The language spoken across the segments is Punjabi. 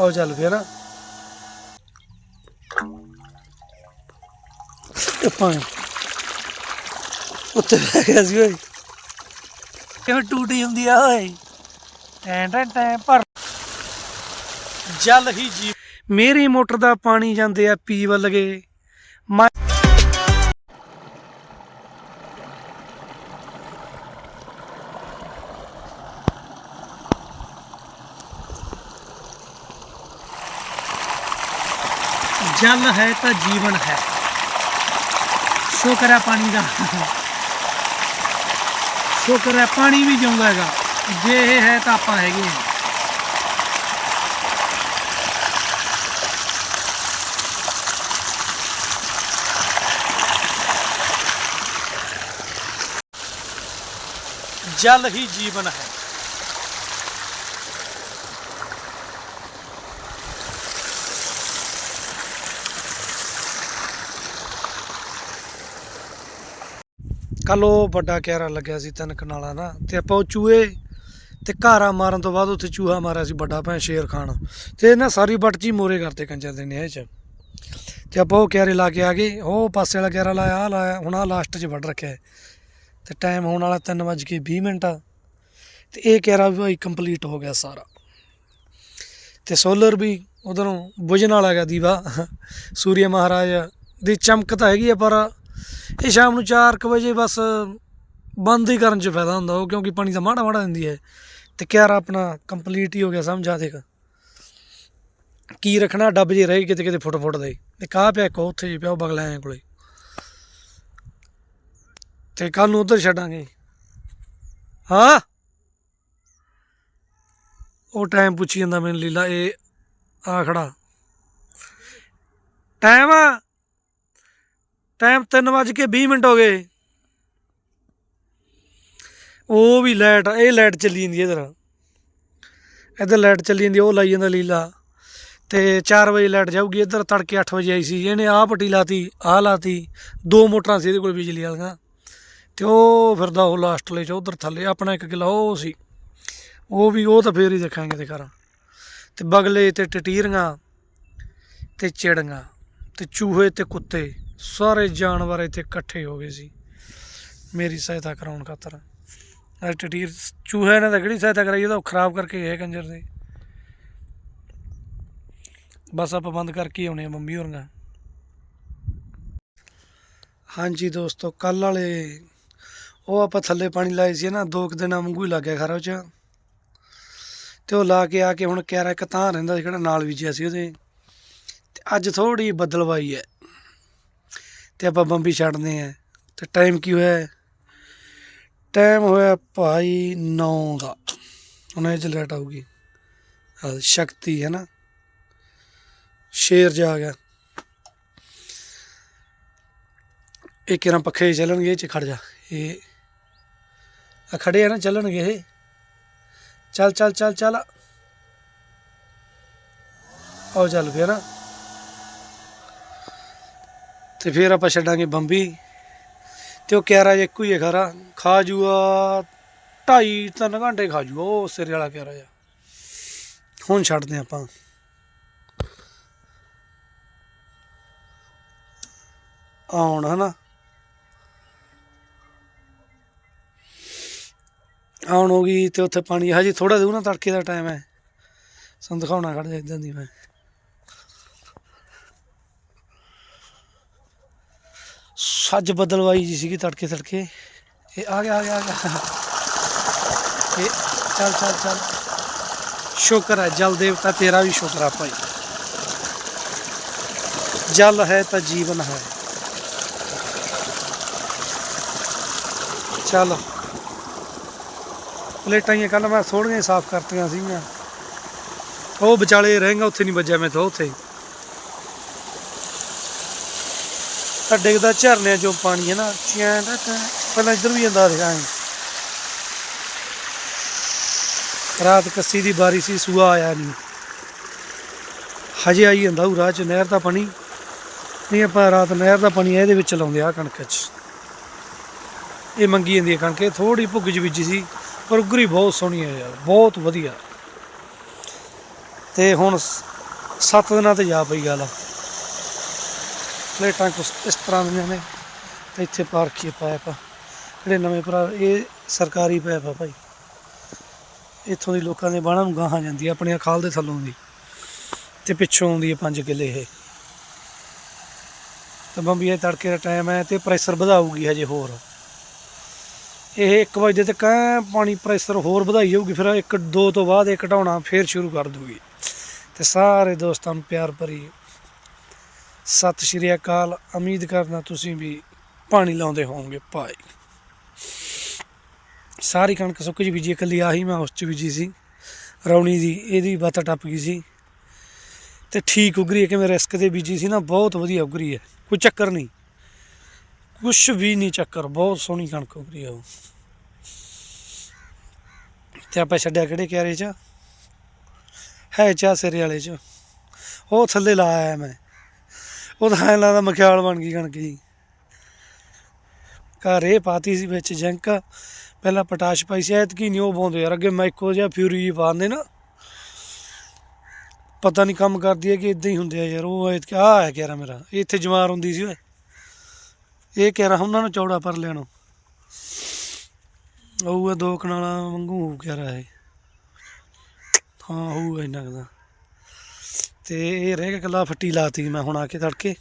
ਆਓ ਚੱਲ ਪਿਆ ਨਾ ਇਹ ਪਾਣੀ ਉੱਤੇ ਬਹਿ ਗਿਆ ਸੀ ਓਏ। ਕਿਵੇਂ ਟੂਟੀ ਹੁੰਦੀ ਆ ਓਏ? ਟੈਂ ਟੈਂ ਟੈਂ ਪਰ ਜਲ ਹੀ ਜੀ ਮੇਰੀ ਮੋਟਰ ਦਾ ਪਾਣੀ ਜਾਂਦੇ ਆ ਪੀ ਵੱਲ ਗਏ। ਜਲ ਹੈ ਤਾਂ ਜੀਵਨ ਹੈ ਸ਼ੁਕਰ ਹੈ ਪਾਣੀ ਦਾ ਸ਼ੁਕਰ ਹੈ ਪਾਣੀ ਵੀ ਜਿਉਂਦਾ ਹੈਗਾ ਜੇ ਇਹ ਹੈ ਤਾਂ ਆਪਾਂ ਹੈਗੇ ਹਾਂ ਜਲ ਹੀ ਜੀਵਨ ਹੈ ਕੱਲ ਉਹ ਵੱਡਾ ਕਿਆਰਾ ਲੱਗਿਆ ਸੀ ਤਿੰਨ ਕਨਾਲਾ ਨਾ ਤੇ ਆਪਾਂ ਉਹ ਚੂਹੇ ਤੇ ਘਾਰਾ ਮਾਰਨ ਤੋਂ ਬਾਅਦ ਉੱਥੇ ਚੂਹਾ ਮਾਰਿਆ ਸੀ ਵੱਡਾ ਭੈਣ ਸ਼ੇਰ ਖਾਨ। ਤੇ ਨਾ ਸਾਰੀ ਬੱਟ ਜੀ ਮੋਰੇ ਕਰਤੇ ਕੰਜਰ ਦੇ ਨੇ ਇਹ ਚ। ਤੇ ਆਪਾਂ ਉਹ ਕਿਆਰੇ ਲਾ ਕੇ ਆ ਗਏ, ਉਹ ਪਾਸੇ ਵਾਲਾ ਕਿਆਰਾ ਲਾਇਆ ਆ ਲਾਇਆ, ਹੁਣ ਆ ਲਾਸਟ 'ਚ ਵੱਢ ਰੱਖਿਆ। ਹੈ। ਤੇ ਟਾਈਮ ਹੋਣ ਵਾਲਾ 3:20 ਮਿੰਟ ਆ। ਤੇ ਇਹ ਕਿਆਰਾ ਵੀ ਭਾਈ ਕੰਪਲੀਟ ਹੋ ਗਿਆ ਸਾਰਾ। ਤੇ ਸੋਲਰ ਵੀ ਉਧਰੋਂ ਬੁਝਣ ਵਾਲਾ ਹੈਗਾ ਦੀਵਾ। ਸੂਰਿਆ ਮਹਾਰਾਜ ਦੀ ਚਮਕ ਤਾਂ ਹੈਗੀ ਆ ਪਰ ਇਹ ਸ਼ਾਮ ਨੂੰ 4:00 ਵਜੇ ਬਸ ਬੰਦ ਹੀ ਕਰਨ 'ਚ ਫਾਇਦਾ ਹੁੰਦਾ ਉਹ, ਕਿਉਂਕਿ ਪਾਣੀ ਤਾਂ ਮਾੜਾ ਮਾੜਾ ਦਿੰਦੀ ਹੈ। ਤੇ ਕਿਆਰਾ ਆਪਣਾ ਕੰਪਲੀਟ ਹੀ ਹੋ ਗਿਆ ਸਮਝਾ ਦੇਖ। ਕੀ ਰੱਖਣਾ, ਡੱਬ ਜੇ ਰਹੇ ਕਿਤੇ ਕਿਤੇ ਫੁੱਟ ਫੁੱਟ ਦੇ। ਤੇ ਕਾਹ ਪਿਆ ਕੋ ਉੱਥੇ ਜੀ ਪਿਆ, ਉਹ ਬਗਲਾ ਐ ਕੋਲੇ। ਤੇ ਕੱਲ ਨੂੰ ਉਧਰ ਛੱਡਾਂਗੇ। ਹਾਂ? ਉਹ ਟਾਈਮ ਪੁੱਛੀ ਜਾਂਦਾ ਮੈਨੂੰ ਲੀਲਾ, ਇਹ ਆ ਖੜਾ। ਟਾਈਮ ਟਾਈਮ 3:20 ਮਿੰਟ ਹੋ ਗਏ। ਉਹ ਵੀ ਲਾਈਟ, ਇਹ ਲਾਈਟ ਚੱਲੀ ਜਾਂਦੀ ਹੈ ਇਧਰ। ਇਧਰ ਲਾਈਟ ਚੱਲੀ ਜਾਂਦੀ, ਉਹ ਲਾਈ ਜਾਂਦਾ ਲੀਲਾ। ਤੇ 4 ਵਜੇ ਲਾਈਟ ਜਾਊਗੀ, ਇਧਰ ਤੜਕੇ 8 ਵਜੇ ਆਈ ਸੀ। ਇਹਨੇ ਆਹ ਪੱਟੀ ਲਾਤੀ, ਆਹ ਲਾਤੀ, ਦੋ ਮੋਟਰਾਂ ਸੀ ਇਹਦੇ ਕੋਲ ਬਿਜਲੀ ਵਾਲੀਆਂ। ਤੇ ਉਹ ਫਿਰਦਾ ਉਹ ਲਾਸਟ ਲਈ ਚ, ਉਧਰ ਥੱਲੇ, ਆਪਣਾ ਇੱਕ ਕਿਲਾ ਉਹ ਸੀ। ਉਹ ਵੀ, ਉਹ ਤਾਂ ਫੇਰ ਹੀ ਦੇਖਾਂਗੇ ਤੇ ਕਰਾਂ ਤੇ ਬਗਲੇ ਤੇ ਟਟੀਰੀਆਂ ਤੇ ਚਿੜੀਆਂ ਤੇ ਚੂਹੇ ਤੇ ਕੁੱਤੇ। ਸਾਰੇ ਜਾਨਵਰ ਇੱਥੇ ਇਕੱਠੇ ਹੋ ਗਏ ਸੀ। ਮੇਰੀ ਸਹਾਇਤਾ ਕਰਾਉਣ ਖਾਤਰ। ਅੱਜ ਟਟੀਰ ਚੂਹੇ ਨੇ ਤਾਂ ਕਿਹੜੀ ਸਹਾਇਤਾ ਕਰਾਈ ਉਹ ਖਰਾਬ ਕਰਕੇ ਗਏ ਕੰਜਰ ਦੇ। ਬਸ ਆਪਾਂ ਬੰਦ ਕਰਕੇ ਆਉਣੇ ਆ ਮੰਮੀ ਹੋਰਾਂ ਹਾਂਜੀ ਦੋਸਤੋ ਕੱਲ ਵਾਲੇ ਉਹ ਆਪਾਂ ਥੱਲੇ ਪਾਣੀ ਲਾਏ ਸੀ ਨਾ, ਦੋ ਕੁ ਦਿਨਾਂ ਵਾਂਗੂ ਹੀ ਲੱਗ ਗਿਆ ਖਰਾ ਉਹ ਚ। ਤੇ ਉਹ ਲਾ ਕੇ ਆ ਕੇ ਹੁਣ ਕਿਆਰਾ ਇੱਕ ਤਾਂ ਰਹਿੰਦਾ ਸੀ ਕਿਹੜਾ ਨਾਲ ਬੀਜਿਆ ਸੀ ਉਹਦੇ। ਤੇ ਅੱਜ ਥੋੜੀ ਬਦਲਵਾਈ ਹੈ। ਤੇ ਆਪਾਂ ਬੰਬੀ ਛੱਡਦੇ ਆ ਤੇ ਟਾਈਮ ਕੀ ਹੋਇਆ? ਟਾਈਮ ਹੋਇਆ ਭਾਈ 9 ਦਾ। ਹੁਣ ਇਹ ਚ ਆਊਗੀ। ਹਾਂ ਸ਼ਕਤੀ ਹੈ ਨਾ। ਸ਼ੇਰ ਜਾ ਗਿਆ। ਇਹ ਕਿਰਾਂ ਪੱਖੇ ਚੱਲਣਗੇ? ਇਹ ਚ ਖੜ ਜਾ। ਇਹ ਆ ਖੜੇ ਆ ਨਾ, ਚੱਲਣਗੇ ਇਹ। ਚੱਲ ਚੱਲ ਚੱਲ ਚੱਲ। ਆਓ ਚੱਲ ਪਿਆ ਨਾ। ਤੇ ਫਿਰ ਆਪਾਂ ਛੱਡਾਂਗੇ ਬੰਬੀ। ਤੇ ਉਹ ਕਿਆਰਾ ਜਿਹਾ ਇੱਕੋ ਹੀ ਹੈ ਖਾਰਾ। ਖਾ ਜੂਆ, ਢਾਈ ਤਿੰਨ ਘੰਟੇ ਖਾ ਜੂਆ, ਉਹ ਸਿਰੇ ਵਾਲਾ ਕਿਆਰਾ ਜਿਹਾ। ਹੁਣ ਛੱਡਦੇ ਆਪਾਂ। ਆਉਣ, ਹਨਾ। ਆਉਣ ਹੋ ਗਈ ਤੇ ਉੱਥੇ ਪਾਣੀ, ਹਜੇ ਥੋੜਾ ਦੂਰ ਨਾ ਤੜਕੇ ਦਾ ਟਾਈਮ ਹੈ। ਸਾਨੂੰ ਦਿਖਾਉਣਾ ਖੜ ਜਾ ਇਦਾਂ ਦੀ ਮੈਂ। ਸੱਜ ਬਦਲਵਾਈ ਜੀ ਸੀਗੀ ਤੜਕੇ ਤੜਕੇ। ਇਹ ਆ ਗਿਆ ਆ ਗਿਆ ਆ ਗਿਆ। ਇਹ ਚੱਲ ਚੱਲ ਚੱਲ। ਸ਼ੁਕਰ ਹੈ, ਜਲ ਦੇਵਤਾ, ਤੇਰਾ ਵੀ ਸ਼ੁਕਰ ਆ ਭਾਈ। ਜਲ ਹੈ ਤਾਂ ਜੀਵਨ ਹੈ। ਚੱਲ। ਪਲੇਟਾਂ ਹੀ ਕੱਲ ਮੈਂ ਥੋੜੀਆਂ ਸਾਫ਼ ਕਰਤੀਆਂ ਸੀਗੀਆਂ। ਉਹ ਵਿਚਾਲੇ ਰਹੇਗਾ, ਉੱਥੇ ਨਹੀਂ ਵੱਜਿਆ ਮੈਂ ਤਾਂ ਉੱਥੇ। ਤਾਂ ਡਿੱਗਦਾ ਝਰਨਿਆਂ ਚੋਂ ਪਾਣੀ ਹੈ ਨਾ। ਚੈਂ ਦਾ ਪਹਿਲਾਂ ਇੱਧਰ ਵੀ ਜਾਂਦਾ ਰਿਹਾ ਐਂ। ਰਾਤ ਕੱਸੀ ਦੀ ਬਾਰੀ ਸੀ, ਸੂਆ ਆਇਆ ਨਹੀਂ। ਹਜੇ ਆਈ ਜਾਂਦਾ ਉਹ ਰਾਹ ਚ, ਨਹਿਰ ਦਾ ਪਾਣੀ। ਨਹੀਂ ਆਪਾਂ ਰਾਤ ਨਹਿਰ ਦਾ ਪਾਣੀ ਇਹਦੇ ਵਿੱਚ ਲਾਉਂਦੇ ਆ ਕਣਕ ਚ। ਇਹ ਮੰਗੀ ਜਾਂਦੀ ਹੈ ਕਣਕ ਥੋੜੀ ਭੁੱਗ ਚ ਬੀਜੀ ਸੀ, ਪਰ ਉਗਰੀ ਬਹੁਤ ਸੋਹਣੀ ਹੈ ਯਾਰ, ਬਹੁਤ ਵਧੀਆ। ਤੇ ਹੁਣ 7 ਦਿਨਾਂ ਤੇ ਜਾ ਪਈ ਗੱਲ। ਪਲੇਟਾਂ ਕੁਛ ਇਸ ਤਰ੍ਹਾਂ ਦੀਆਂ ਨੇ। ਤੇ ਇੱਥੇ ਪਾਰਕੀ ਪਾਇਪ ਜਿਹੜੇ ਨਵੇਂ ਭਰਾ, ਇਹ ਸਰਕਾਰੀ ਪਾਇਪ ਆ ਭਾਈ। ਇੱਥੋਂ ਦੀ ਲੋਕਾਂ ਦੇ ਬਾਣਾ ਨੂੰ ਗਾਹਾਂ ਜਾਂਦੀ ਆ, ਆਪਣੀਆਂ ਖਾਲ ਦੇ ਥੱਲੋਂ ਦੀ। ਤੇ ਪਿੱਛੋਂ ਆਉਂਦੀ ਹੈ 5 ਕਿੱਲੇ ਇਹ। ਤੇ ਬੰਬੀਏ ਤੜਕੇ ਦਾ ਟਾਈਮ ਹੈ ਤੇ ਪ੍ਰੈਸ਼ਰ ਵਧਾਊਗੀ ਹਜੇ ਹੋਰ। ਇਹ 1 ਵਜੇ ਤੱਕ ਐਂ ਪਾਣੀ ਪ੍ਰੈਸ਼ਰ ਹੋਰ ਵਧਾਈ ਜਾਊਗੀ, ਫਿਰ 1 2 ਤੋਂ ਬਾਅਦ ਇਹ ਘਟਾਉਣਾ ਫਿਰ ਸ਼ੁਰੂ ਕਰ ਦੂਗੀ ਤੇ ਸਾਰੇ ਦੋਸਤਾਂ ਨੂੰ ਪਿਆਰ ਭਰੀ ਸਤਿ ਸ਼੍ਰੀ ਅਕਾਲ। ਉਮੀਦ ਕਰਨਾ ਤੁਸੀਂ ਵੀ ਪਾਣੀ ਲਾਉਂਦੇ ਹੋਵੋਗੇ। ਭਾਈ। ਸਾਰੀ ਕਣਕ ਸੁੱਕ ਜੀ ਬੀਜੀ, ਇਕੱਲੀ ਆਹੀ ਮੈਂ ਉਸ ਚ ਬੀਜੀ ਸੀ। ਰੌਣੀ ਦੀ, ਇਹਦੀ ਬੱਤ ਟੱਪ ਗਈ ਸੀ। ਤੇ ਠੀਕ ਉਗਰੀ ਹੈ ਕਿ ਮੈਂ ਰਿਸਕ ਤੇ ਬੀਜੀ ਸੀ ਨਾ, ਬਹੁਤ ਵਧੀਆ ਉਗਰੀ ਹੈ। ਕੋਈ ਚੱਕਰ ਨਹੀਂ। ਕੁਛ ਵੀ ਨਹੀਂ ਚੱਕਰ, ਬਹੁਤ ਸੋਹਣੀ ਕਣਕ ਉਗਰੀ ਹੈ ਉਹ। ਤੇ ਆਪਾਂ ਛੱਡਿਆ ਕਿਹੜੇ ਕਿਆਰੇ ਚ? ਹੈ ਚਾ ਸਿਰੇ ਵਾਲੇ ਚ। ਉਹ ਥੱਲੇ ਲਾਇਆ ਮੈਂ। ਉਹ ਤਾਂ ਐਂ ਲੱਗਦਾ ਮਖਿਆਲ ਬਣ ਗਈ ਕਣਕ ਜੀ। ਘਰ ਇਹ ਪਾਤੀ ਸੀ ਵਿੱਚ ਜੰਕ। ਪਹਿਲਾਂ ਪਟਾਸ਼ ਪਾਈ ਸੀ, ਐਤਕੀ ਨਹੀਂ ਉਹ ਪਾਉਂਦੇ ਯਾਰ। ਅੱਗੇ ਮਾਈਕੋ ਜਾਂ ਫਿਊਰੀ ਜਿਹੀ ਪਾਉਂਦੇ ਨਾ। ਪਤਾ ਨਹੀਂ ਕੰਮ ਕਰਦੀ ਹੈ ਕਿ ਇਦਾਂ ਹੀ ਹੁੰਦੇ ਆ ਯਾਰ। ਉਹ ਐਤਕੀ ਆ ਹੈ ਕਿਹੜਾ ਮੇਰਾ। ਇਹ ਇੱਥੇ ਜਮਾਰ ਹੁੰਦੀ ਸੀ, ਓਏ। ਇਹ ਕਹਿ ਰਹਾ ਉਹਨਾਂ ਨੂੰ ਚੌੜਾ ਪਰ ਲੈਣੋ ਉਹ ਦੋ ਕਨਾਲਾਂ ਵਾਂਗੂ ਹੋ ਗਿਆ ਹੈ ਹਾਂ, ਹੋਊਗਾ ਇੰਨਾ ਕੁ ਦਾ ਤੇ ਇਹ ਰਹਿ ਗਿਆ ਕੱਲਾ ਫੱਟੀ ਲਾਤੀ ਮੈਂ ਹੁਣ ਆ ਕੇ ਤੜਕੇ।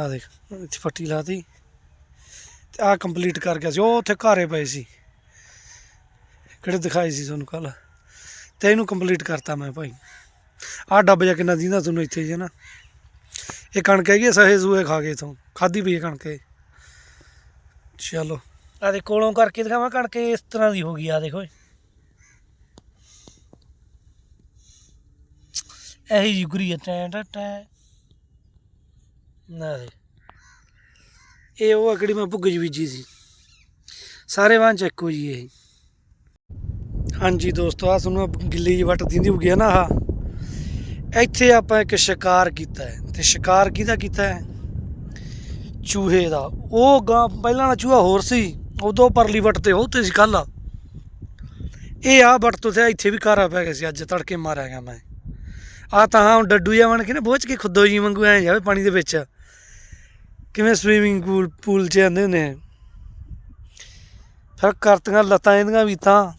ਆ ਦੇਖ ਇੱਥੇ ਫੱਟੀ ਲਾਤੀ। ਤੇ ਆ ਕੰਪਲੀਟ ਕਰ ਗਿਆ ਸੀ ਉਹ ਉੱਥੇ ਘਾਰੇ ਪਏ ਸੀ। ਕਿਹੜੇ ਦਿਖਾਏ ਸੀ ਤੁਹਾਨੂੰ ਕੱਲ ਤੇ ਇਹਨੂੰ ਕੰਪਲੀਟ ਕਰਤਾ ਮੈਂ ਭਾਈ। ਆ ਡੱਬ ਜਾ ਕਿੰਨਾ ਦਿੰਦਾ ਤੁਹਾਨੂੰ ਇੱਥੇ ਜੇ ਨਾ। ਇਹ ਕਣਕ ਹੈਗੀ ਆ, ਸਹੇ ਸੂਏ ਖਾ ਕੇ ਇਥੋਂ। ਖਾਦੀ ਪਈ ਹੈ ਕਣਕ ਚਲੋ। ਆ ਦੇ ਕੋਲੋਂ ਕਰਕੇ ਦਿਖਾਵਾਂ ਕਣਕ ਇਸ ਤਰ੍ਹਾਂ ਦੀ ਹੋ ਗਈ ਆ ਦੇਖੋ। ਇਹੀ ਜੀ ਹੈ ਟੈ ਟੈ ਟੈ। ਨਾ ਦੇ। ਇਹ ਉਹ ਅਕੜੀ ਮੈਂ ਭੁੱਗ ਜੀ ਬੀਜੀ ਸੀ। ਸਾਰੇ ਵਾਂ ਚ ਇੱਕੋ ਜੀ ਇਹ। ਹਾਂਜੀ ਦੋਸਤੋ ਆ ਤੁਹਾਨੂੰ ਗਿੱਲੀ ਜੀ ਵੱਟ ਦਿੰਦੀ ਹੋ ਗਿਆ ਨਾ ਆਹ? ਇੱਥੇ ਆਪਾਂ ਇੱਕ ਸ਼ਿਕਾਰ ਕੀਤਾ ਹੈ। ਤੇ ਸ਼ਿਕਾਰ ਕਿਹਦਾ ਕੀਤਾ ਹੈ? ਚੂਹੇ ਦਾ। ਉਹ ਗਾਂ ਪਹਿਲਾਂ ਵਾਲਾ ਚੂਹਾ ਹੋਰ ਸੀ, ਉਦੋਂ ਪਰਲੀ ਵੱਟ ਤੇ ਉਹ ਤੇ ਸੀ ਕੱਲ ਇਹ ਆ ਵੱਟ ਤੋਂ ਤੇ ਇੱਥੇ ਵੀ ਕਾਰਾ ਪੈ ਗਿਆ ਸੀ, ਅੱਜ ਤੜਕੇ ਮਾਰਿਆ ਗਿਆ ਮੈਂ। ਆ ਤਾਂ ਡੱਡੂ ਜਿਹਾ ਬਣ ਕੇ ਨਾ ਬੋਝ ਕੇ ਖੁੱਦੋ ਜੀ ਵਾਂਗੂ ਐ ਜਾਵੇ ਪਾਣੀ ਦੇ ਵਿੱਚ। ਕਿਵੇਂ ਸਵੀਮਿੰਗ ਪੂਲ ਪੂਲ 'ਚ ਆਂਦੇ ਹੁੰਦੇ ਫਿਰ ਕਰਤੀਆਂ ਲੱਤਾਂ ਇਹਦੀਆਂ ਵੀ ਤਾਂ।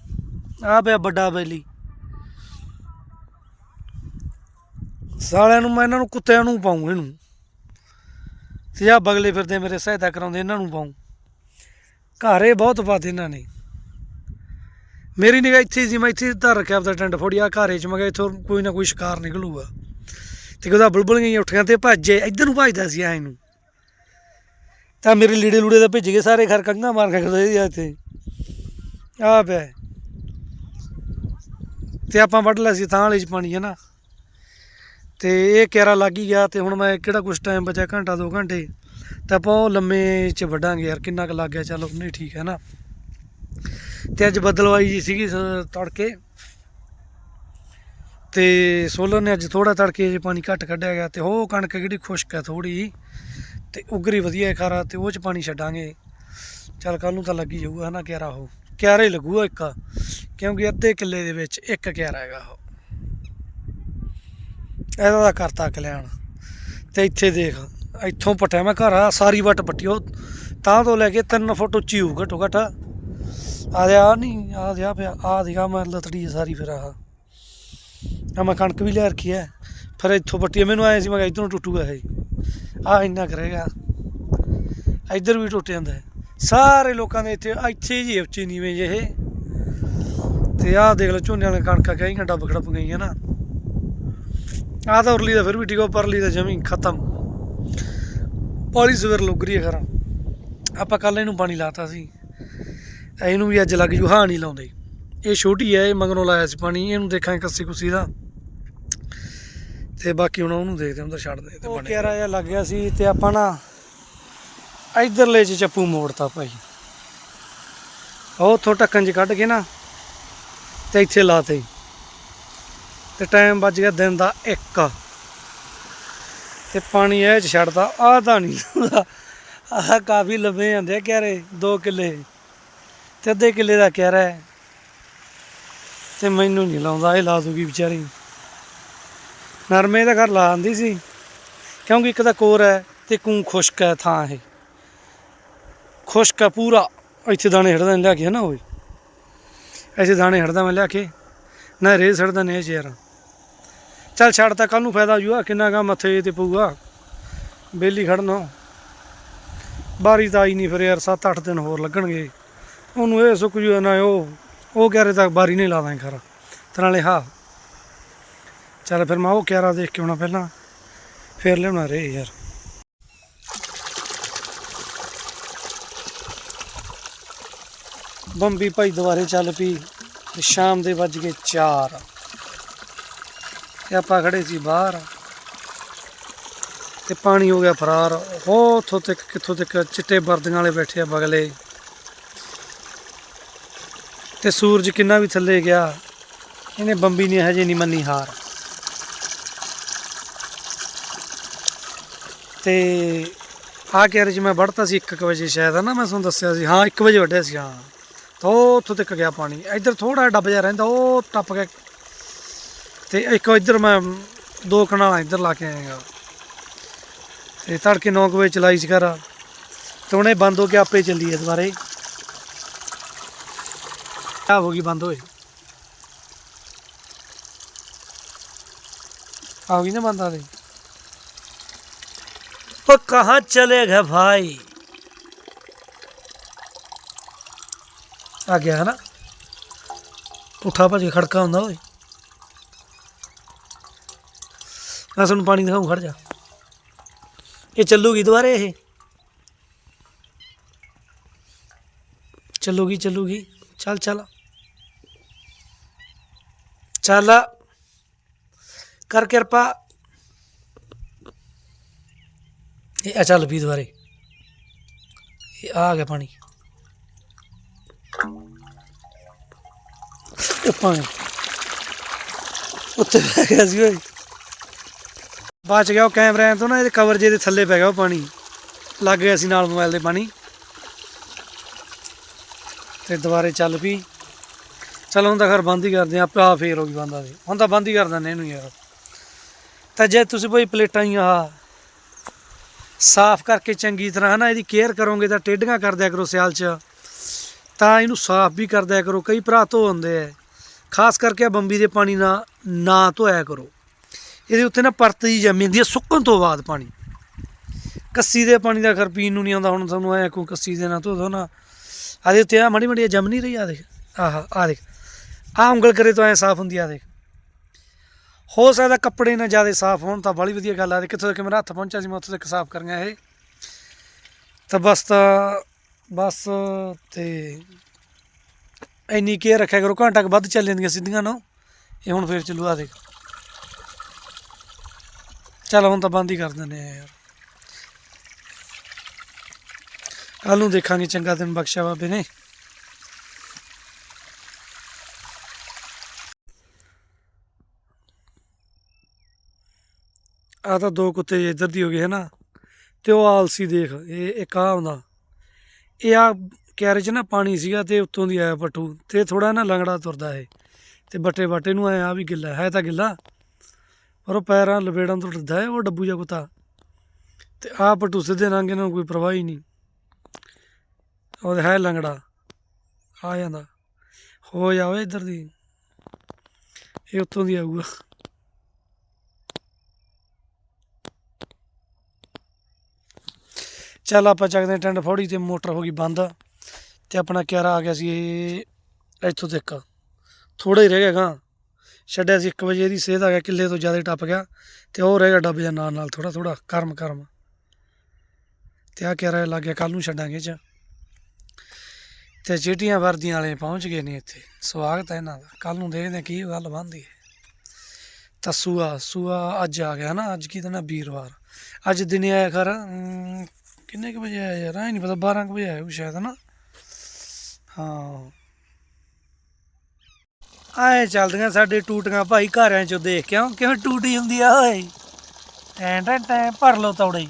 ਆ ਪਿਆ ਵੱਡਾ ਬੈਲੀ। ਸਾਲਿਆਂ ਨੂੰ ਮੈਂ ਇਹਨਾਂ ਨੂੰ ਕੁੱਤਿਆਂ ਨੂੰ ਪਾਉਂ ਇਹਨੂੰ। ਤੇ ਆ ਬਗਲੇ ਫਿਰਦੇ ਮੇਰੇ ਸਹਾਇਤਾ ਕਰਾਉਂਦੇ ਇਹਨਾਂ ਨੂੰ ਪਾਉਂ। ਘਾਰੇ ਬਹੁਤ ਪਾਤੇ ਇਹਨਾਂ ਨੇ। ਮੇਰੀ ਨਿਗਾਹ ਇੱਥੇ ਸੀ, ਮੈਂ ਇੱਥੇ ਧਰ ਰੱਖਿਆ ਆਪਦਾ ਟੈਂਟ ਫੋੜਿਆ ਘਾਰੇ ਚ ਮੈਂ ਕਿਹਾ ਇੱਥੋਂ ਕੋਈ ਨਾ ਕੋਈ ਸ਼ਿਕਾਰ ਨਿਕਲੂਗਾ। ਤੇ ਉਹਦਾ ਬੁਲਬੁਲੀਆਂ ਹੀ ਉੱਠੀਆਂ ਤੇ ਭੱਜੇ, ਇੱਧਰ ਨੂੰ ਭੱਜਦਾ ਸੀ ਐ ਨੂੰ। ਤਾਂ ਮੇਰੇ ਲੀੜੇ ਲੂੜੇ ਦਾ ਭਿੱਜ ਗਏ, ਸਾਰੇ ਖਰ ਕੰਗਾ ਮਾਰ ਕੇ ਖਦੇ ਆ ਇੱਥੇ। ਆ ਪਿਆ ਤੇ ਆਪਾਂ ਵੱਢ ਲਿਆ ਸੀ ਥਾਂ ਵਾਲੇ ਚ ਪਾਣੀ, ਹੈ ਨਾ? ਤੇ ਇਹ ਕਿਆਰਾ ਲੱਗ ਹੀ ਗਿਆ ਤੇ ਹੁਣ ਮੈਂ ਕਿਹੜਾ ਕੁਛ ਟਾਈਮ ਬਚਿਆ, ਘੰਟਾ, ਦੋ ਘੰਟੇ। ਤਾਂ ਆਪਾਂ ਉਹ ਲੰਮੇ ਚ ਵੱਢਾਂਗੇ ਯਾਰ, ਕਿੰਨਾ ਕੁ ਲੱਗ ਗਿਆ, ਚਲੋ ਨਹੀਂ ਠੀਕ ਹੈ ਨਾ। ਤੇ ਅੱਜ ਬਦਲਵਾਈ ਜੀ ਸੀਗੀ ਤੜਕੇ। ਤੇ ਸੋਲਰ ਨੇ ਅੱਜ ਥੋੜਾ ਤੜਕੇ 'ਚ ਪਾਣੀ ਘੱਟ ਕੱਢਿਆ ਗਿਆ ਤੇ ਉਹ ਕਣਕ ਜਿਹੜੀ ਖੁਸ਼ਕ ਹੈ ਥੋੜੀ ਤੇ ਉਗਰੀ ਵਧੀਆ ਖਾਰਾ ਤੇ ਉਹ ਚ ਪਾਣੀ ਛੱਡਾਂਗੇ। ਚੱਲ ਕੱਲ ਨੂੰ ਤਾਂ ਲੱਗੀ ਜਾਊਗਾ ਹਨਾ ਕਿਆਰਾ ਉਹ। ਕਿਆਰਾ ਹੀ ਲੱਗੂਗਾ ਇੱਕ। ਕਿਉਂਕਿ ਅੱਧੇ ਕਿੱਲੇ ਦੇ ਵਿੱਚ ਇੱਕ ਕਿਆਰਾ ਹੈਗਾ ਉਹ। ਇਹਦਾ ਦਾ ਕਰਤਾ ਕਲਿਆਣ। ਤੇ ਇੱਥੇ ਦੇਖ, ਇੱਥੋਂ ਪਟਿਆ ਮੈਂ ਘਰ ਆ, ਸਾਰੀ ਵੱਟ ਪੱਟੀ ਉਹ ਤਾਂ ਤੋਂ ਲੈ ਕੇ 3 ਫੁੱਟ ਉੱਚੀ ਹੋਊ ਘੱਟੋ ਘੱਟ। ਆ ਦੇ ਆ ਨਹੀਂ, ਆ ਦੇ ਆ ਪਿਆ, ਆ ਦਿਖਾ ਮੈਂ ਲਤੜੀ ਸਾਰੀ ਫਿਰ ਆਹ। ਆ ਮੈਂ ਕਣਕ ਵੀ ਲੈ ਰੱਖੀ ਹੈ, ਫਿਰ ਇੱਥੋਂ ਪੱਟੀ ਮੈਨੂੰ ਆਇਆ ਸੀ, ਮੈਂ ਕਿਹਾ ਇੱਧਰੋਂ ਟੁੱਟੂਗਾ ਇਹ। ਆ ਇੰਨਾ ਕਰੇਗਾ ਇੱਧਰ ਵੀ ਟੁੱਟ ਜਾਂਦਾ ਸਾਰੇ ਲੋਕਾਂ ਦੇ ਇੱਥੇ ਇੱਥੇ ਜੀ ਉੱਚੀ ਨੀਵੇਂ ਜਿਹੇ। ਤੇ ਆਹ ਦੇਖ ਲਓ, ਝੋਨੇ ਵਾਲੀਆਂ ਕਣਕਾਂ ਕਈਆਂ ਡੱਬ ਖੜਪ ਗਈਆਂ ਨਾ। ਆਹ ਤਾਂ ਉਰਲੀ ਦਾ ਫਿਰ ਵੀ ਠੀਕ ਆ ਪਰਲੀ ਦਾ ਜਮੀ ਖਤਮ। ਪਾਣੀ ਸਵੇਰ ਲੁੱਗ ਰਹੀ ਹੈ ਖਰਾ। ਆਪਾਂ ਕੱਲ ਇਹਨੂੰ ਪਾਣੀ ਲਾਤਾ ਸੀ। ਇਹਨੂੰ ਵੀ ਅੱਜ ਲੱਗ ਜੂ ਹਾਂ ਨਹੀਂ ਲਾਉਂਦੇ। ਇਹ ਛੋਟੀ ਹੈ ਇਹ ਮਗਰੋਂ ਲਾਇਆ ਸੀ ਪਾਣੀ ਇਹਨੂੰ ਦੇਖਾਂਗੇ ਕੱਸੀ ਕੁਸੀ ਦਾ। ਤੇ ਬਾਕੀ ਹੁਣ ਉਹਨੂੰ ਦੇਖਦੇ ਹਾਂ ਉਹਦਾ ਛੱਡਦੇ ਤੇ ਉਹ ਕਿਹੜਾ ਜਿਹਾ ਲੱਗ ਗਿਆ ਸੀ ਤੇ ਆਪਾਂ ਨਾ ਇਧਰਲੇ ਚ ਚੱਪੂ ਮੋੜਤਾ ਭਾਈ। ਉਹ ਉੱਥੋਂ ਢੱਕਣ ਚ ਕੱਢ ਕੇ ਨਾ ਤੇ ਇੱਥੇ ਲਾਤੇ। ਤੇ ਟਾਈਮ ਵੱਜ ਗਿਆ ਦਿਨ ਦਾ 1 ਤੇ ਪਾਣੀ ਇਹ ਚ ਛੱਡਦਾ ਆਹ ਤਾਂ ਨਹੀਂ ਆਹ ਕਾਫੀ ਲੰਬੇ ਜਾਂਦੇ ਆ ਕਿਆਰੇ 2 ਕਿੱਲੇ। ਤੇ ਅੱਧੇ ਕਿੱਲੇ ਦਾ ਕਿਆਰਾ ਹੈ ਤੇ ਮੈਨੂੰ ਨਹੀਂ ਲਾਉਂਦਾ, ਇਹ ਲਾ ਦੂਗੀ ਵਿਚਾਰੀ। ਨਰਮੇ ਦਾ ਘਰ ਲਾ ਆਂਦੀ ਸੀ, ਕਿਉਂਕਿ ਇੱਕ ਤਾਂ ਕੋਰ ਹੈ ਤੇ ਕੂੰ ਖੁਸ਼ਕ ਹੈ ਥਾਂ ਇਹ। ਖੁਸ਼ਕ ਹੈ ਪੂਰਾ, ਇੱਥੇ ਦਾਣੇ ਹੜਦਾ ਲਿਆ ਕੇ ਹੈ ਨਾ ਉਹ। ਐਸੇ ਦਾਣੇ ਹੜਦਾ ਮੈਂ ਲਿਆ ਕੇ, ਨਾ ਰੇ ਸੜਦਾ ਨੇ ਯਾਰ ਚੱਲ ਛੱਡ ਤਾਂ ਕੱਲ ਨੂੰ ਫਾਇਦਾ ਹੋਊਗਾ ਕਿੰਨਾ ਕਾ ਮੱਥੇ ਤੇ ਪਊਗਾ। ਬੇਲੀ ਖੜਨਾ ਬਾਰੀ ਤਾਂ ਆਈ ਨਹੀਂ ਫਿਰ ਯਾਰ 7-8 ਦਿਨ ਹੋਰ ਲੱਗਣਗੇ। ਉਹਨੂੰ ਇਹ ਸੁੱਕ ਜੂ ਨਾ ਉਹ ਉਹ ਕਹਿ ਤੱਕ ਬਾਰੀ ਨਹੀਂ ਲਾਦਾ ਖਰਾ। ਤੇ ਨਾਲੇ ਹਾਂ, ਚੱਲ ਫਿਰ ਮੈਂ ਉਹ ਕਿਆਰਾ ਦੇਖ ਕੇ ਆਉਣਾ ਪਹਿਲਾਂ, ਫਿਰ ਲਿਆਉਣਾ ਰੇ ਯਾਰ। ਬੰਬੀ ਭਾਈ ਦੁਬਾਰੇ ਚੱਲ ਪਈ, ਤੇ ਸ਼ਾਮ ਦੇ ਵੱਜ ਗਏ 4 ਤੇ ਆਪਾਂ ਖੜੇ ਸੀ ਬਾਹਰ, ਤੇ ਪਾਣੀ ਹੋ ਗਿਆ ਫਰਾਰ। ਹੋ ਉੱਥੋਂ ਤੱਕ ਕਿੱਥੋਂ ਤੱਕ ਚਿੱਟੇ ਵਰਦੀਆਂ ਵਾਲੇ ਬੈਠੇ ਆ ਬਗਲੇ। ਤੇ ਸੂਰਜ ਕਿੰਨਾ ਵੀ ਥੱਲੇ ਗਿਆ, ਇਹਨੇ ਬੰਬੀ ਨੇ ਹਜੇ ਨਹੀਂ ਮੰਨੀ ਹਾਰ। ਤੇ ਆ ਕੇ ਰਜ ਮੈਂ ਵੜਤਾ ਸੀ 1 ਵਜੇ ਸ਼ਾਇਦ ਹੈ ਨਾ ਮੈਂ ਤੁਹਾਨੂੰ ਦੱਸਿਆ ਸੀ। ਹਾਂ 1 ਵਜੇ ਵੱਢਿਆ ਸੀ, ਹਾਂ। ਤਾਂ ਉਹ ਉੱਥੋਂ ਤੱਕ ਗਿਆ ਪਾਣੀ। ਇੱਧਰ ਥੋੜਾ ਡੱਬ ਜਾ ਰਹਿੰਦਾ, ਉਹ ਟੱਪ ਗਿਆ। ਤੇ ਇੱਕ ਇੱਧਰ ਮੈਂ ਦੋ ਕਨਾਲਾਂ ਇੱਧਰ ਲਾ ਕੇ ਆਏਗਾ ਤੇ ਤੜਕੇ 9 ਵਜੇ ਚਲਾਈ ਸੀ ਘਰ। ਤੇ ਉਹਨੇ ਬੰਦ ਹੋ ਕੇ ਆਪੇ ਚੱਲੀ ਹੈ ਦੁਬਾਰੇ ਹੋ ਗਈ ਬੰਦ ਹੋਏ ਆ ਗਈ ਨਾ ਬੰਦ ਆ ਦੇ ਉਹ ਕਹਾਂ ਚਲੇ ਗਏ ਭਾਈ? ਆ ਗਿਆ ਹੈ ਨਾ ਪੁੱਠਾ ਭੱਜ ਕੇ ਖੜਕਾ ਹੁੰਦਾ ਓਏ। ਮੈਂ ਤੁਹਾਨੂੰ ਪਾਣੀ ਦਿਖਾਉਂ ਖੜ ਜਾ। ਇਹ ਚੱਲੂਗੀ ਦੁਬਾਰੇ ਇਹ? ਚੱਲੂਗੀ ਚੱਲੂਗੀ। ਚੱਲ ਚੱਲ। ਚੱਲ ਕਰ ਕਿਰਪਾ। ਇਹ ਆ ਚੱਲ ਵੀ ਦੁਬਾਰੇ। ਇਹ ਆ ਗਿਆ ਪਾਣੀ। ਇਹ ਪਾਣੀ। ਉੱਤੇ ਪੈ ਗਿਆ ਸੀ ਓਏ। ਬਚ ਗਿਆ ਉਹ ਕੈਮਰਿਆਂ ਤੋਂ ਨਾ, ਇਹਦੇ ਕਵਰ ਜੇ ਦੇ ਥੱਲੇ ਪੈ ਗਿਆ ਉਹ ਪਾਣੀ। ਲੱਗ ਗਿਆ ਸੀ ਨਾਲ ਮੋਬਾਈਲ ਦੇ ਪਾਣੀ। ਤੇ ਦੁਬਾਰੇ ਚੱਲ ਪਈ ਚਲ ਹੁਣ ਤਾਂ ਖਰ ਬੰਦ ਹੀ ਕਰਦੇ ਆ ਆਪਾ ਫੇਰ ਹੋ ਗਈ ਬੰਦ ਆ ਦੇ ਹੁਣ ਤਾਂ ਬੰਦ ਹੀ ਕਰ ਦਿੰਦੇ ਇਹਨੂੰ ਯਾਰ। ਤਾਂ ਜੇ ਤੁਸੀਂ ਕੋਈ ਪਲੇਟਾਂ ਹੀ ਆ ਸਾਫ਼ ਕਰਕੇ ਚੰਗੀ ਤਰ੍ਹਾਂ ਹਨਾ ਇਹਦੀ ਕੇਅਰ ਕਰੋਗੇ ਤਾਂ ਟੇਢੀਆਂ ਕਰ ਦਿਆ ਕਰੋ ਸਿਆਲ 'ਚ। ਤਾਂ ਇਹਨੂੰ ਸਾਫ਼ ਵੀ ਕਰ ਦਿਆ ਕਰੋ, ਕਈ ਭਰਾ ਧੋ ਹੁੰਦੇ ਆ। ਖਾਸ ਕਰਕੇ ਬੰਬੀ ਦੇ ਪਾਣੀ ਨਾਲ ਨਾ ਧੋਇਆ ਕਰੋ। ਇਹਦੇ ਉੱਤੇ ਨਾ ਪਰਤ ਜੀ ਜੰਮੀ ਹੁੰਦੀ ਹੈ ਸੁੱਕਣ ਤੋਂ ਬਾਅਦ ਪਾਣੀ। ਕੱਸੀ ਦੇ ਪਾਣੀ ਦਾ ਖਰ ਪੀਣ ਨੂੰ ਨਹੀਂ ਆਉਂਦਾ, ਹੁਣ ਤੁਹਾਨੂੰ ਐ ਕੋਈ ਕੱਸੀ ਦੇ ਨਾਲ ਧੋ ਦੋ ਨਾ। ਆਦੇ ਉੱਤੇ ਆ ਮੜੀ ਮੜੀ ਜੰਮ ਨਹੀਂ ਰਹੀ ਆ ਦੇਖ, ਆਹ ਆ ਦੇਖ। ਆ ਉਂਗਲ ਕਰੇ ਤੋਂ ਐ ਸਾਫ਼ ਹੁੰਦੀ ਆ ਦੇਖ। ਹੋ ਸਕਦਾ ਕੱਪੜੇ ਨਾ ਜ਼ਿਆਦਾ ਸਾਫ਼ ਹੋਣ, ਤਾਂ ਬੜੀ ਵਧੀਆ ਗੱਲ ਆ। ਦੇ ਕਿੱਥੋਂ ਤੱਕ ਮੇਰਾ ਹੱਥ ਪਹੁੰਚਿਆ ਸੀ, ਮੈਂ ਉੱਥੋਂ ਤੱਕ ਸਾਫ਼ ਕਰੀਆਂ ਇਹ। ਤਾਂ ਬਸ ਤਾਂ, ਬਸ ਤੇ ਇੰਨੀ ਕੇਅਰ ਰੱਖਿਆ ਕਰੋ, ਘੰਟਾ ਕੁ ਵੱਧ ਚੱਲ ਜਾਂਦੀਆਂ ਸਿੱਧੀਆਂ ਨੂੰ। ਇਹ ਹੁਣ ਫੇਰ ਚੱਲੂ ਆ ਦੇਖ। ਚੱਲ, ਹੁਣ ਤਾਂ ਬੰਦ ਹੀ ਕਰ ਦਿੰਦੇ ਆ ਯਾਰ। ਕੱਲ ਨੂੰ ਦੇਖਾਂਗੇ, ਚੰਗਾ ਦਿਨ ਬਖਸ਼ਿਆ ਬਾਬੇ ਨੇ। ਆ ਤਾਂ ਦੋ ਕੁੱਤੇ ਇੱਧਰ ਦੀ ਹੋ ਗਏ ਹਨਾ, ਤੇ ਉਹ ਆਲਸੀ ਦੇਖ, ਇਹ ਇੱਕ ਆ ਆਉਂਦਾ ਇਹ ਆ ਕੈਰੇ 'ਚ ਨਾ ਪਾਣੀ ਸੀਗਾ ਤੇ ਉੱਤੋਂ ਦੀ ਆਇਆ ਪੱਟੂ ਤੇ ਥੋੜਾ ਨਾ ਲੰਗੜਾ ਤੁਰਦਾ ਇਹ, ਤੇ ਬੱਟੇ ਬਾਟੇ ਨੂੰ ਆਇਆ ਵੀ ਗਿੱਲਾ, ਹੈ ਤਾਂ ਗਿੱਲਾ, ਪਰ ਉਹ ਪੈਰਾਂ ਲਵੇੜਾਂ ਤੋਂ ਡਰਦਾ ਹੈ, ਉਹ ਡੱਬੂ ਜਿਹਾ ਕੁੱਤਾ। ਤੇ ਆ ਪੱਟੂ ਸਿੱਧੇ ਲੰਘ ਇਹਨਾਂ ਨੂੰ ਕੋਈ ਪਰਵਾਹ ਹੀ ਨਹੀਂ। ਉਹ ਹੈ ਲੰਗੜਾ, ਆ ਜਾਂਦਾ। ਹੋ ਜਾਵੇ ਇੱਧਰ ਦੀ, ਇਹ ਉੱਤੋਂ ਦੀ ਆਊਗਾ। ਚੱਲ ਆਪਾਂ ਚੱਕਦੇ ਹਾਂ ਟੈਂਡ ਫੋੜੀ ਤੇ ਮੋਟਰ ਹੋ ਗਈ ਬੰਦ ਤੇ ਆਪਣਾ ਕਿਆਰਾ ਆ ਗਿਆ ਸੀ ਇੱਥੋਂ ਤੱਕ। ਥੋੜਾ ਹੀ ਰਹਿ ਗਿਆ ਗਾਂ। ਛੱਡਿਆ ਸੀ 1 ਵਜੇ ਦੀ ਸੇਧ ਆ ਗਿਆ, ਕਿੱਲੇ ਤੋਂ ਜ਼ਿਆਦਾ ਟੱਪ ਗਿਆ ਤੇ ਉਹ ਰਹਿ ਗਿਆ ਡੱਬ ਜਾਂ ਨਾਲ ਨਾਲ ਥੋੜਾ ਥੋੜਾ ਕਰਮ ਕਰਮ। ਤੇ ਆ ਕਿਆਰਾ ਲੱਗ ਗਿਆ ਕੱਲ ਨੂੰ ਛੱਡਾਂਗੇ ਚ। ਤੇ ਚੀਟੀਆਂ ਵਰਦੀਆਂ ਵਾਲੇ ਪਹੁੰਚ ਗਏ ਨੇ ਇੱਥੇ। ਸਵਾਗਤ ਹੈ ਇਹਨਾਂ ਦਾ। ਕੱਲ ਨੂੰ ਦੇਖਦੇ ਹਾਂ ਕੀ ਗੱਲ ਬਣਦੀ ਹੈ। ਤਾਂ ਸੂਆ ਸੂਆ ਅੱਜ ਆ ਗਿਆ ਨਾ, ਅੱਜ ਕੀ ਦਿਨ ਹੈ ਵੀਰਵਾਰ। ਅੱਜ ਦਿਨੇ ਆਇਆ ਖਰ ਕਿੰਨੇ ਕੁ ਵਜੇ ਆਇਆ ਯਾਰ? ਐ ਨਹੀਂ ਪਤਾ 12 ਕੁ ਵਜੇ ਆਇਆ ਹੋਊ ਸ਼ਾਇਦ ਨਾ ਹਾਂ। ਆਏ ਚੱਲਦੀਆਂ ਸਾਡੇ ਟੂਟੀਆਂ ਭਾਈ ਘਰਾਂ ਚੋਂ ਦੇਖ ਕਿਉਂ ਕਿਵੇਂ ਟੂਟੀ ਹੁੰਦੀ ਆ, ਓਏ। ਟੈਂ ਟੈਂ ਟੈਂ ਭਰ ਲੋ ਤੌੜੇ।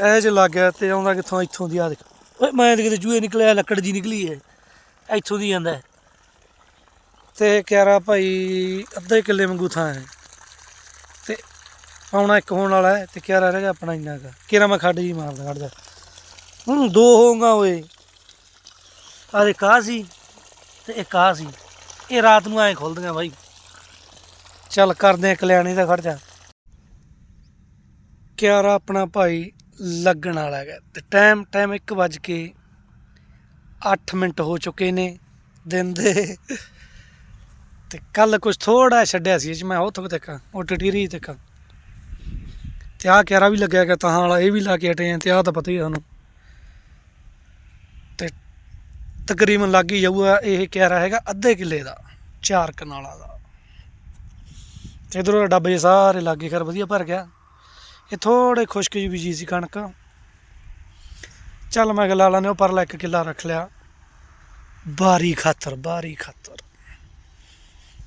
ਐ ਜੇ ਲੱਗ ਤੇ ਆਉਂਦਾ ਕਿੱਥੋਂ, ਇੱਥੋਂ ਦੀ ਆ ਦੇਖ। ਓਏ, ਮੈਂ ਤੇ ਕਿਤੇ ਚੂਹੇ ਨਿਕਲਿਆ, ਲੱਕੜ ਜੀ ਨਿਕਲੀ ਐ ਇੱਥੋਂ ਦੀ ਜਾਂਦਾ ਤੇ ਕਿਆਰਾ ਭਾਈ, ਅੱਧੇ ਕਿੱਲੇ ਵਾਂਗੂ ਥਾਂ ਹੈ। ਪਾਉਣਾ ਇੱਕ ਹੋਣ ਵਾਲਾ ਹੈ ਤੇ ਕਿਆਰਾ ਰਹਿ ਗਿਆ ਆਪਣਾ ਇੰਨਾ ਕਾ। ਕਿਰਾ ਮੈਂ ਖੱਡ ਜੀ ਮਾਰਦਾ ਖੜ ਜਾ। ਹੁਣ ਦੋ ਹੋਊਗਾ ਓਏ। ਆਹ ਇੱਕ ਆਹ ਸੀ ਤੇ ਇੱਕ ਆਹ ਸੀ। ਇਹ ਰਾਤ ਨੂੰ ਐਂ ਖੁੱਲਦੀਆਂ ਬਾਈ। ਚੱਲ ਕਰਦੇ ਆ ਕਲਿਆਣੀ ਦਾ ਖੜ ਜਾ। ਕਿਆਰਾ ਆਪਣਾ ਭਾਈ ਲੱਗਣ ਵਾਲਾ ਹੈਗਾ ਤੇ ਟਾਈਮ ਟਾਈਮ 1 ਵੱਜ ਕੇ 8 ਮਿੰਟ ਹੋ ਚੁੱਕੇ ਨੇ ਦਿਨ ਦੇ। ਤੇ ਕੱਲ ਕੁਝ ਥੋੜਾ ਛੱਡਿਆ ਸੀ, ਇਹ 'ਚ ਮੈਂ ਉੱਥੋਂ ਤੱਕ ਉਹ ਟਟੀਰੀ ਤੱਕ ਤੇ ਆਹ ਕਿਆਰਾ ਵੀ ਲੱਗਿਆ ਗਿਆ ਤਾਂ ਵਾਲਾ, ਇਹ ਵੀ ਲਾ ਕੇ ਹਟੇ ਆ ਤੇ ਆਹ ਤਾਂ ਪਤਾ ਹੀ ਸਾਨੂੰ। ਤੁਹਾਨੂੰ ਤੇ ਤਕਰੀਬਨ ਲੱਗ ਹੀ ਜਾਊਗਾ ਇਹ ਕਿਆਰਾ ਹੈਗਾ ਅੱਧੇ ਕਿੱਲੇ ਦਾ, ਚਾਰ ਕਨਾਲਾਂ ਦਾ। ਤੇ ਇਧਰੋਂ ਡੱਬੇ ਸਾਰੇ ਲਾਗੇ ਕਰ ਵਧੀਆ ਭਰ ਗਿਆ। ਇਹ ਥੋੜੇ ਖੁਸ਼ਕ ਜਿਹੀ ਬੀਜੀ ਸੀ ਕਣਕ। ਚੱਲ ਮੈਂ ਗਲਾ ਲਾਣੇ ਉਹ ਪਰਲਾ ਇੱਕ ਕਿੱਲਾ ਰੱਖ ਲਿਆ। ਬਾਰੀ ਖਾਤਰ ਬਾਰੀ ਖਾਤਰ।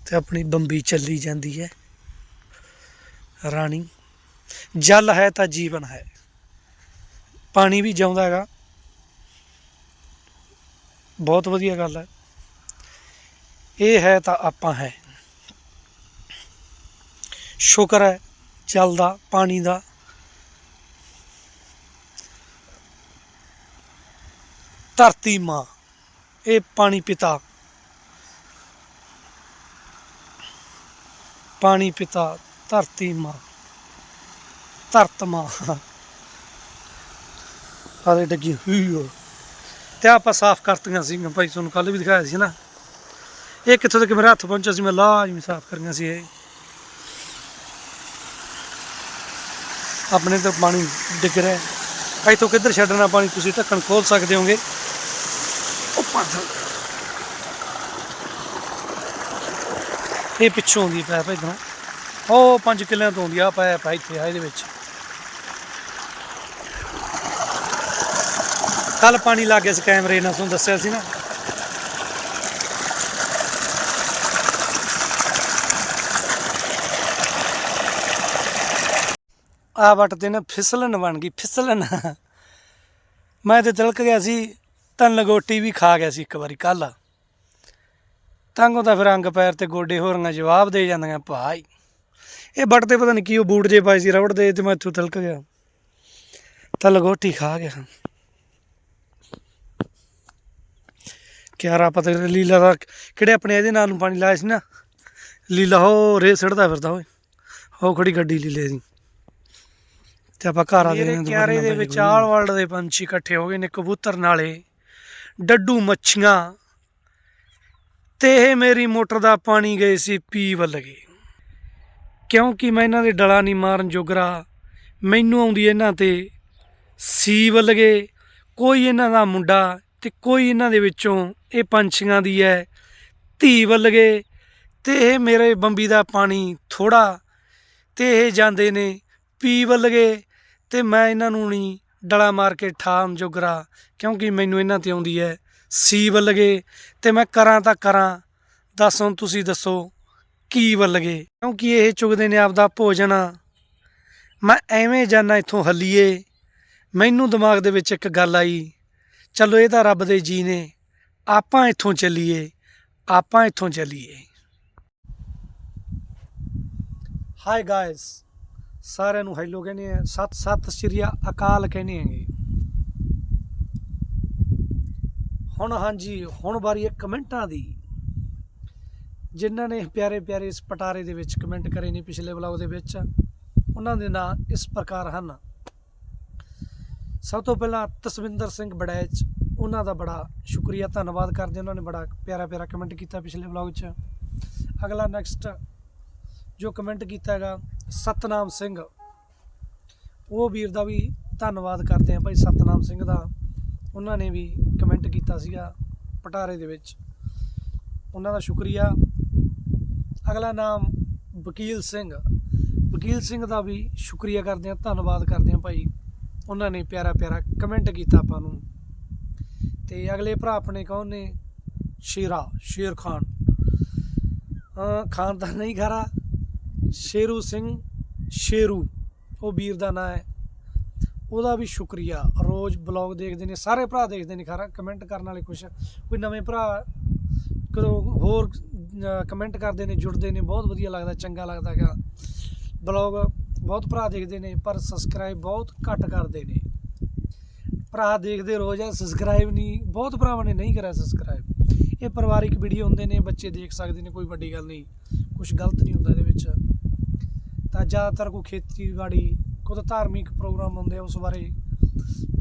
ਤੇ ਆਪਣੀ ਬੰਬੀ ਚੱਲੀ ਜਾਂਦੀ ਹੈ। ਰਾਣੀ। ਜਲ ਹੈ ਤਾਂ ਜੀਵਨ ਹੈ। ਪਾਣੀ ਵੀ ਜਿਉਂਦਾ ਹੈਗਾ। ਬਹੁਤ ਵਧੀਆ ਗੱਲ ਹੈ। ਇਹ ਹੈ ਤਾਂ ਆਪਾਂ ਹੈ। ਸ਼ੁਕਰ ਹੈ, ਜਲ ਦਾ, ਪਾਣੀ ਦਾ। ਧਰਤੀ ਮਾਂ, ਇਹ ਪਾਣੀ ਪਿਤਾ। ਪਾਣੀ ਪਿਤਾ, ਧਰਤੀ ਮਾਂ। ਧਰਤ ਮਾਂ। ਆਲੇ ਡੱਗੀ ਹੋਈ ਹੋ ਤੇ ਆਪਾਂ ਸਾਫ਼ ਕਰਤੀਆਂ ਸੀ ਭਾਈ ਤੁਹਾਨੂੰ ਕੱਲ ਵੀ ਦਿਖਾਇਆ ਸੀ ਨਾ। ਇਹ ਕਿੱਥੋਂ ਤੱਕ ਮੇਰੇ ਹੱਥ ਪਹੁੰਚਿਆ ਸੀ? ਮੈਂ ਲਾਜ਼ਮੀ ਸਾਫ਼ ਕਰੀਆਂ ਸੀ ਇਹ। ਆਪਣੇ ਤਾਂ ਪਾਣੀ ਡਿੱਗ ਰਿਹਾ। ਹੈ ਇੱਥੋਂ ਕਿੱਧਰ ਛੱਡਣਾ ਪਾਣੀ? ਤੁਸੀਂ ਢੱਕਣ ਖੋਲ ਸਕਦੇ ਹੋਗੇ। ਉਹ ਪੰਜ ਇਹ ਪਿੱਛੋਂ ਆਉਂਦੀ ਪੈਪ ਇਧਰੋਂ। ਉਹ 5 ਕਿੱਲਿਆਂ ਤੋਂ ਆਉਂਦੀ ਆ ਪੈਪ ਆ ਇੱਥੇ, ਆ ਇਹਦੇ ਵਿੱਚ। ਕੱਲ ਪਾਣੀ ਲੱਗ ਗਿਆ ਸੀ ਕੈਮਰੇ ਨਾਲ ਤੁਹਾਨੂੰ ਦੱਸਿਆ ਸੀ ਨਾ। ਆ ਵੱਟ ਤੇ ਨਾ ਫਿਸਲਣ ਬਣ ਗਈ, ਫਿਸਲਣ। ਮੈਂ ਤੇ ਤਿਲਕ ਗਿਆ ਸੀ ਤਾਂ ਲਗੋਟੀ ਵੀ ਖਾ ਗਿਆ ਸੀ ਇੱਕ ਵਾਰੀ ਕੱਲ ਤੰਗੋਂ ਤਾਂ ਫਿਰ ਅੰਗ ਪੈਰ ਤੇ ਗੋਡੇ ਹੋਰੀਆਂ ਜਵਾਬ ਦੇ ਜਾਂਦੀਆਂ, ਭਾਈ। ਇਹ ਵੱਟ ਤੇ ਪਤਾ ਨਹੀਂ ਕੀ ਉਹ ਬੂਟ ਜੇ ਪਾਏ ਸੀ, ਰਬੜ ਦੇ ਤੇ ਮੈਂ ਇੱਥੋਂ ਤਿਲਕ ਗਿਆ। ਤਾਂ ਲਗੋਟੀ ਖਾ ਗਿਆ। ਕਿਆਰਾ ਪਤਾ ਲੀਲਾ ਦਾ ਕਿਹੜੇ ਆਪਣੇ ਇਹਦੇ ਨਾਲ ਨੂੰ ਪਾਣੀ ਲਾਇਆ ਸੀ ਨਾ। ਲੀਲਾ ਹੋ ਰੇ ਸੜਦਾ ਫਿਰਦਾ ਓਏ। ਹੋ ਖੜੀ ਗੱਡੀ ਲੀਲੇ ਦੀ ਤੇ ਆਪਾਂ ਘਰ ਆ ਗਏ ਕਿਆਰੇ ਦੇ ਵਿੱਚ ਆਲ ਵਰਲਡ ਦੇ ਪੰਛੀ ਇਕੱਠੇ ਹੋ ਗਏ ਨੇ ਕਬੂਤਰ ਨਾਲੇ ਡੱਡੂ ਮੱਛੀਆਂ। ਤੇ ਇਹ ਮੇਰੀ ਮੋਟਰ ਦਾ ਪਾਣੀ ਗਏ ਸੀ ਪੀ ਵੱਲ ਗਏ ਕਿਉਂਕਿ ਮੈਂ ਇਹਨਾਂ ਦੇ ਡਲਾ ਨਹੀਂ ਮਾਰਨ ਜੋਗਰਾ ਮੈਨੂੰ ਆਉਂਦੀ ਇਹਨਾਂ ਤੇ ਸੀ ਵੱਲ ਗਏ ਕੋਈ ਇਹਨਾਂ ਦਾ ਮੁੰਡਾ ਤੇ ਕੋਈ ਇਹਨਾਂ ਦੇ ਵਿੱਚੋਂ ਇਹ ਪੰਛੀਆਂ ਦੀ ਹੈ ਧੀ ਵੱਲ ਗਏ ਤੇ ਇਹ ਮੇਰੇ ਬੰਬੀ ਦਾ ਪਾਣੀ ਥੋੜਾ ਤੇ ਇਹ ਜਾਂਦੇ ਨੇ ਪੀ ਵੱਲ ਗਏ ਤੇ ਮੈਂ ਇਹਨਾਂ ਨੂੰ ਨਹੀਂ ਡਲਾ ਮਾਰ ਕੇ ਠਾਮ ਜੋਗਰਾ, ਕਿਉਂਕਿ ਮੈਨੂੰ ਇਹਨਾਂ ਤੇ ਆਉਂਦੀ ਹੈ ਸੀ ਵੱਲ ਗਏ ਤੇ ਮੈਂ ਕਰਾਂ ਤਾਂ ਕਰਾਂ, ਦੱਸ ਹੁਣ ਤੁਸੀਂ ਦੱਸੋ ਕੀ ਵੱਲ ਗਏ? ਕਿਉਂਕਿ ਇਹ ਚੁਗਦੇ ਨੇ ਆਪਦਾ ਭੋਜਨ। ਮੈਂ ਐਵੇਂ ਜਾਣਾ ਇੱਥੋਂ ਹੱਲੀਏ, ਮੈਨੂੰ ਦਿਮਾਗ ਦੇ ਵਿੱਚ ਇੱਕ ਗੱਲ ਆਈ। ਚਲੋ, ਇਹ ਤਾਂ ਰੱਬ ਦੇ ਜੀ ਨੇ। ਆਪਾਂ ਇੱਥੋਂ ਚੱਲੀਏ, ਆਪਾਂ ਇੱਥੋਂ ਚੱਲੀਏ। ਹਾਈ ਗਾਇਸ ਸਾਰਿਆਂ ਨੂੰ ਹੈਲੋ ਕਹਿੰਦੇ ਆ। ਸਤ ਸਤ ਸ਼੍ਰੀ ਅਕਾਲ ਕਹਿੰਦੇ ਆਂਗੇ ਹੁਣ ਹਾਂਜੀ, ਹੁਣ ਵਾਰੀ ਹੈ ਕਮੈਂਟਾਂ ਦੀ। ਜਿਨ੍ਹਾਂ ਨੇ ਪਿਆਰੇ ਪਿਆਰੇ ਇਸ ਪਟਾਰੇ ਦੇ ਵਿੱਚ ਕਮੈਂਟ ਕਰੇ ਨੇ ਪਿਛਲੇ ਵਲੌਗ ਦੇ ਵਿੱਚ, ਉਹਨਾਂ ਦੇ ਨਾਂ ਇਸ ਪ੍ਰਕਾਰ ਹਨ। ਸਭ ਤੋਂ ਪਹਿਲਾਂ ਤਸਵਿੰਦਰ ਸਿੰਘ ਬੜੈਚ ਉਹਨਾਂ ਦਾ ਬੜਾ ਸ਼ੁਕਰੀਆ, ਧੰਨਵਾਦ ਕਰਦੇ ਉਹਨਾਂ ਨੇ ਬੜਾ ਪਿਆਰਾ ਪਿਆਰਾ ਕਮੈਂਟ ਕੀਤਾ ਪਿਛਲੇ ਵਲੌਗ 'ਚ। ਅਗਲਾ ਨੈਕਸਟ ਜੋ ਕਮੈਂਟ ਕੀਤਾ ਹੈਗਾ, ਸਤਨਾਮ ਸਿੰਘ। ਉਹ ਵੀਰ ਦਾ ਵੀ ਧੰਨਵਾਦ ਕਰਦੇ ਆ ਭਾਈ ਸਤਨਾਮ ਸਿੰਘ ਦਾ। ਉਹਨਾਂ ਨੇ ਵੀ ਕਮੈਂਟ ਕੀਤਾ ਸੀਗਾ ਪਟਾਰੇ ਦੇ ਵਿੱਚ। ਉਹਨਾਂ ਦਾ ਸ਼ੁਕਰੀਆ। ਅਗਲਾ ਨਾਮ ਵਕੀਲ ਸਿੰਘ। ਵਕੀਲ ਸਿੰਘ ਦਾ ਵੀ ਸ਼ੁਕਰੀਆ ਕਰਦੇ ਆ ਧੰਨਵਾਦ ਕਰਦੇ ਆ ਭਾਈ। ਉਹਨਾਂ ਨੇ ਪਿਆਰਾ ਪਿਆਰਾ ਕਮੈਂਟ ਕੀਤਾ ਆਪਾਂ ਨੂੰ। ਤੇ ਅਗਲੇ ਭਰਾ ਆਪਣੇ ਕੌਣ ਨੇ? ਸ਼ੇਰਾ, ਸ਼ੇਰ ਖਾਨ। ਖਾਨ ਤਾਂ ਨਹੀਂ ਖਰਾ ਸ਼ੇਰੂ ਸਿੰਘ ਸ਼ੇਰੂ, ਉਹ ਵੀਰ ਦਾ ਨਾਂ ਹੈ। ਉਹਦਾ ਵੀ ਸ਼ੁਕਰੀਆ। ਰੋਜ਼ ਬਲੌਗ ਦੇਖਦੇ ਨੇ, ਸਾਰੇ ਭਰਾ ਦੇਖਦੇ ਨੇ ਖਰਾ ਕਮੈਂਟ ਕਰਨ ਵਾਲੇ ਕੁਛ, ਕੋਈ ਨਵੇਂ ਭਰਾ ਕਦੋਂ ਹੋਰ ਕਮੈਂਟ ਕਰਦੇ ਨੇ, ਜੁੜਦੇ ਨੇ, ਬਹੁਤ ਵਧੀਆ ਲੱਗਦਾ, ਚੰਗਾ ਲੱਗਦਾ ਹੈਗਾ। ਬਲੌਗ ਬਹੁਤ ਭਰਾ ਦੇਖਦੇ ਨੇ, ਪਰ ਸਬਸਕ੍ਰਾਈਬ ਬਹੁਤ ਘੱਟ ਕਰਦੇ ਨੇ। ਭਰਾ ਦੇਖਦੇ ਰੋਜ਼ ਆ ਸਬਸਕ੍ਰਾਈਬ ਨਹੀਂ, ਬਹੁਤ ਭਰਾਵਾਂ ਨੇ ਨਹੀਂ ਕਰਿਆ ਸਬਸਕ੍ਰਾਈਬ ਇਹ ਪਰਿਵਾਰਿਕ ਵੀਡੀਓ ਹੁੰਦੇ ਨੇ, ਬੱਚੇ ਦੇਖ ਸਕਦੇ ਨੇ, ਕੋਈ ਵੱਡੀ ਗੱਲ ਨਹੀਂ। ਕੁਝ ਗਲਤ ਨਹੀਂ ਹੁੰਦਾ ਇਹਦੇ ਵਿੱਚ। ਤਾਂ ਜ਼ਿਆਦਾਤਰ ਕੋਈ ਖੇਤੀਬਾੜੀ, ਕੋਈ ਤਾਂ ਧਾਰਮਿਕ ਪ੍ਰੋਗਰਾਮ ਹੁੰਦੇ ਆ ਉਸ ਬਾਰੇ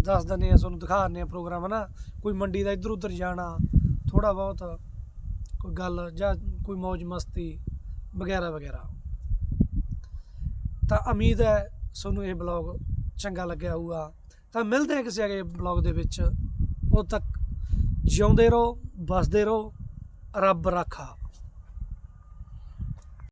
ਦੱਸ ਦਿੰਦੇ ਆ, ਤੁਹਾਨੂੰ ਦਿਖਾ ਦਿੰਦੇ ਆ ਪ੍ਰੋਗਰਾਮ ਹਨਾ? ਕੋਈ ਮੰਡੀ ਦਾ ਇੱਧਰ ਉੱਧਰ ਜਾਣਾ ਥੋੜਾ ਬਹੁਤ ਕੋਈ ਗੱਲ ਜਾਂ ਕੋਈ ਮौज ਮਸਤੀ ਵਗੈਰਾ ਵਗੈਰਾ ਤਾਂ ਉਮੀਦ ਹੈ ਤੁਹਾਨੂੰ ਇਹ ਬਲੌਗ ਚੰਗਾ ਲੱਗਿਆ ਹੋਊਗਾ। ਤਾਂ ਮਿਲਦੇ ਹਾਂ ਕਿਸੇ ਅਗਲੇ ਬਲੌਗ ਦੇ ਵਿੱਚ। ਉਦੋਂ ਤੱਕ ਜਿਉਂਦੇ ਰਹੋ ਬਸਦੇ ਰਹੋ, ਰੱਬ ਰਾਖਾ।